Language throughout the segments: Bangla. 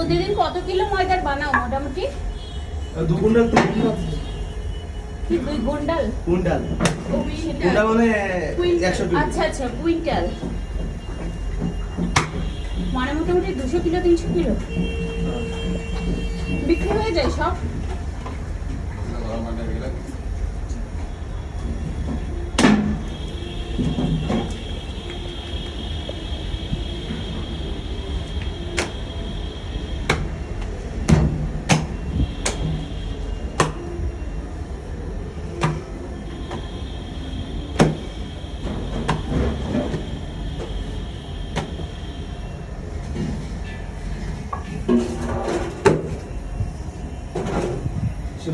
প্রতিদিন কত কিলো ময়দার বানাও মোটামুটি? দু কুইন্টাল তিন কুইন্টাল কি দুই গুন্ডাল কুইন্টাল। কুইন্টাল। মানে কুইন্টাল। কিলো। আচ্ছা আচ্ছা কুইন্টাল। মানে মোটামুটি দুশো কিলো তিনশো কিলো? বিক্রি হয়ে যায় সব?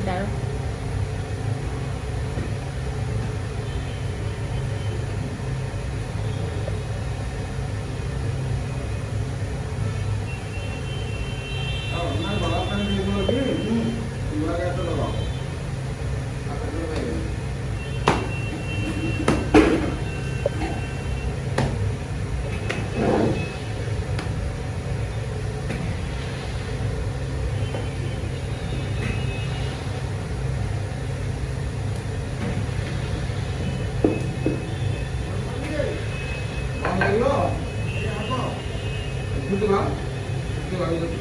There. আর দু মিনিট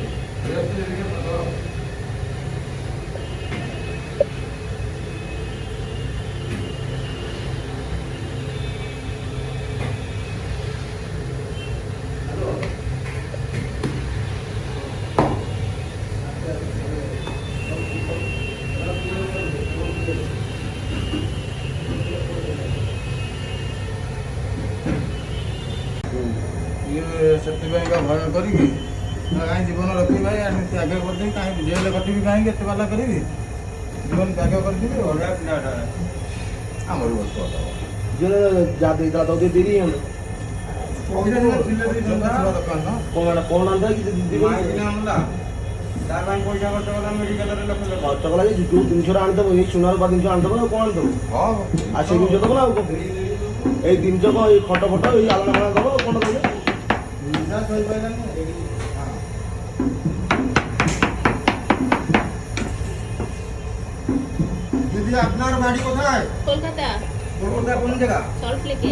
ଇଏ ସେଥିପାଇଁକା ଭୟ କରିକି କାହିଁ ଜୀବନ ରଖିବି ଭାଇ ଆମେ ତ୍ୟାଗ କରିଦେବି କାହିଁକି ହେଲେ କଟିବି କାହିଁକି ଏତେ ବାଲା କରିବି ଜୀବନ ତ୍ୟାଗ କରିଦେବି ଅଲଗା ପିଲାଟା ଆମର ବର୍ଷ ଯାହା ଦେଇଦେଲା ତାକୁ ଦେଇ ଦେଇ ଖର୍ଚ୍ଚକଲା ଯେ ଯୋଉ ଜିନିଷଟା ଏଇ ସୁନାର ବା ଜିନିଷ ଆଣିଦେବ ଆଉ କ'ଣ ଆଣିଦେବ ଆଉ ସେଇ ଜିନିଷ ଦେବ ନା ଆଉ ଏଇ ଜିନିଷ ଏଇ ଖଟ ଫଟ ଏଇ ଆଲୋଚନା ଫାଳଣା দিদি আপনার বাড়ি কোথায়? কলকাতা। কলকাতা কোন জায়গা? সল্ট লেকে।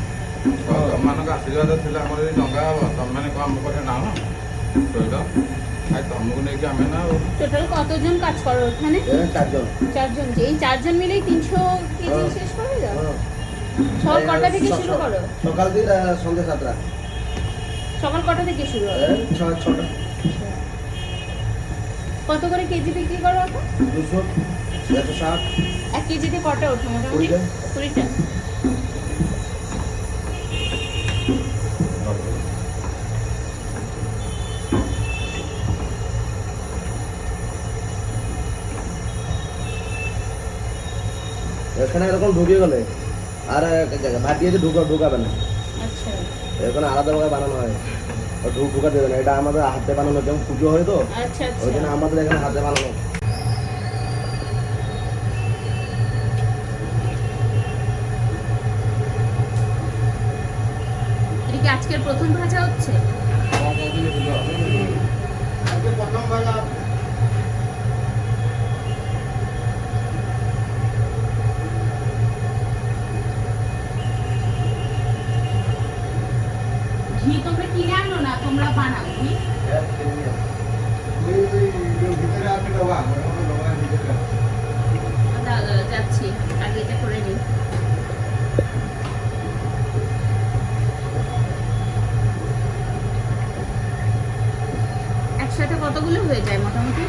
ତମମାନଙ୍କ ଆଶୀର୍ବାଦ ଥିଲା ଆମର ଯଦି ଡଙ୍ଗା ହବ ତମମାନେ କଣ ଆମ ପାଖରେ ନାହ କହିଲ আর তমগুনে জামে না ও টোটাল কতজন কাজ করো ওখানে এখানে চারজন চারজন যে এই চারজন মিলেই তিনশো কেজি হ্যাঁ। শেষ করে দাও হ্যাঁ। সকাল কটা থেকে স- শুরু স- করো সকাল থেকে আহ, সন্ধ্যে সাতটা সকাল কটা থেকে শুরু করো এই ছয় ছটা কত করে কেজি বিক্রি করো এখন দুশো একশো ষাট এক কেজিতে কটা ওঠে মোটামুটি কুড়িটা। এখানে এরকম ঢুকে গেলে আর জায়গায় ভাটিয়েতে ঢুকা ঢুকাবে না। আচ্ছা। এখানে আলাদাভাবে বানানো হয়। ঢুক ঢুকা দেবে না। এটা আমাদের হাতে বানানো যেমন পুজো হয় তো আচ্ছা ওই জন্য আচ্ছা আমাদের এখানে হাতে বানানো। আজকের প্রথম ভাজা হচ্ছে? প্রথম বেলা ঘি তোমরা কিনে আনো না তোমরা বানাও ঘি যাচ্ছি। আগে এটা করে নিই। একসাথে কতগুলো হয়ে যায় মোটামুটি?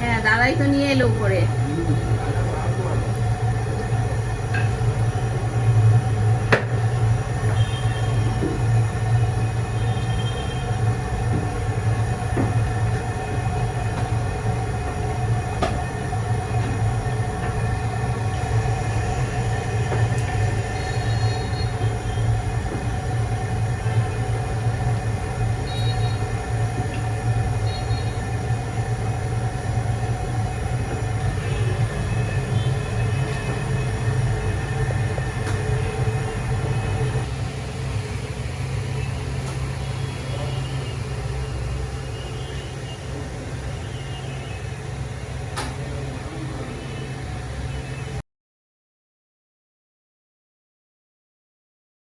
হ্যাঁ দাদাই তো নিয়ে এলো উপরে।